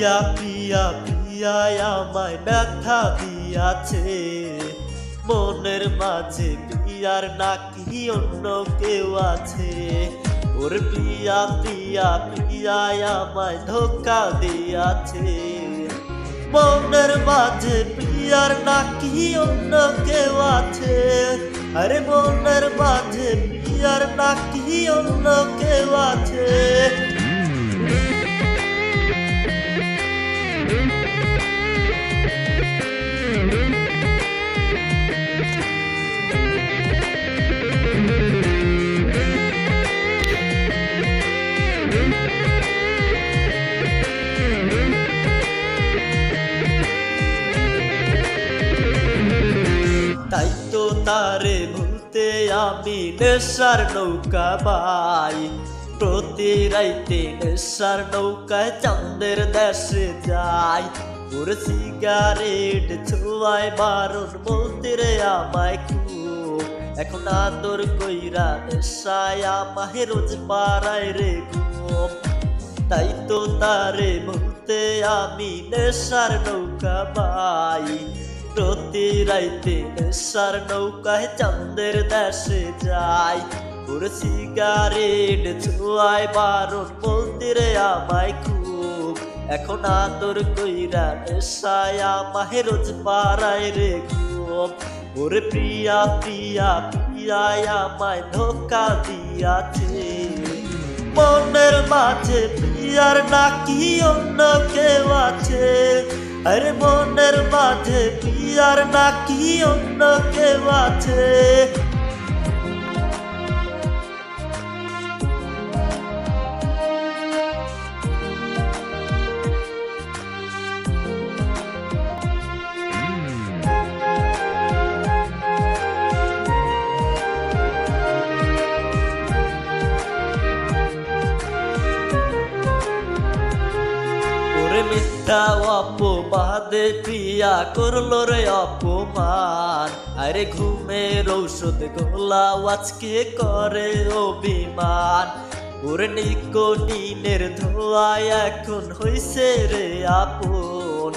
প্রিয়া প্রিয়া প্রিয়া আমায় ব্যথা দিয়াছে। মনের মাঝে প্রিয়ার নাকি অন্য কেউ আছে। ওর প্রিয়া প্রিয়া প্রিয়া আমায় ধোকা দিয়াছে। মনের মাঝে প্রিয়ার নাকি অন্য কেউ আছে। আরে মনের মাঝে প্রিয়ার নাকি অন্য কেউ আছে। তারে ভুলতে আমি নেশার নৌকা বাই প্রতি রাইতে নেশার নৌকায় চাঁদের দেশে যাই। ওর সিগারেট ছোঁয়ায় বারণ বলতে রে আমায় খুব। এখন আদর কইরা নেশায় আমায় রোজ পাড়ায় রে ঘুম। তাই তো তারে বলতে আমি নেশার নৌকা বাই প্রতি রাইতে নেশার নৌকায় চাঁদের দেশে যাই। ওর সিগারেট ছোঁয়ায় বারণ বলতে রে আমায় খুব। এখন আদর কইরা নেশায় আমায় রোজ পাড়ায় রে ঘুম। ওরে প্রিয়া প্রিয়া প্রিয়া আমায় ধোকা দিয়াছে। মনের মাঝে প্রিয়ার নাকি অন্য কেউ? আছে আরে মনের মাঝে প্রিয়ার নাকি অন্য কেউ আছে? মিথ্যা অপবাদে প্রিয়া করল রে অপমান। আরে ঘুমের ঔষধ গোলা আজকে করে অভিমান? ওরে নিকোটিনের ধোয়ায় এখন হইছে রে আপন।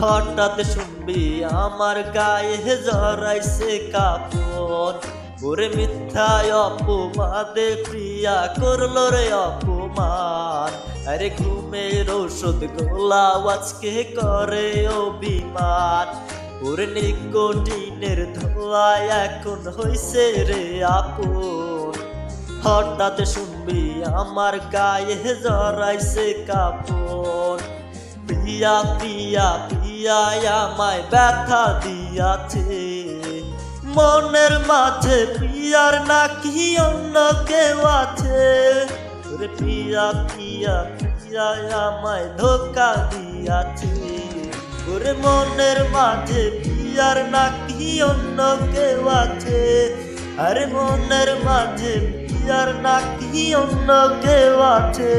হঠাৎ শুনবি আমার গায়ে জড়াইছে কাপড় ওরে মিথ্যায় অপবাদে প্রিয়া করল রে অপমান। আরে ঘুমের ঔষধ গোলা আজকে করে অভিমান। ওরে নিকোটিনের ধোয়ায় এখন হইছে রে আপন। হঠাৎ শুনবি আমার গায়ে জড়াইছে কাপড় প্রিয়া পিয়া প্রিয়া, আমায় ব্যথা দিয়াছে। মনের মাঝে প্রিয়ার নাকি অন্য কেউ আছে? ওরে পিয়া পিয়া পিয়া, আমায় ধোকা দিয়াছে। ওরে মনের মাঝে পিয়ার নাকি অন্য কেউ আছে? আরে মনের মাঝে পিয়ার নাকি অন্য কেউ আছে?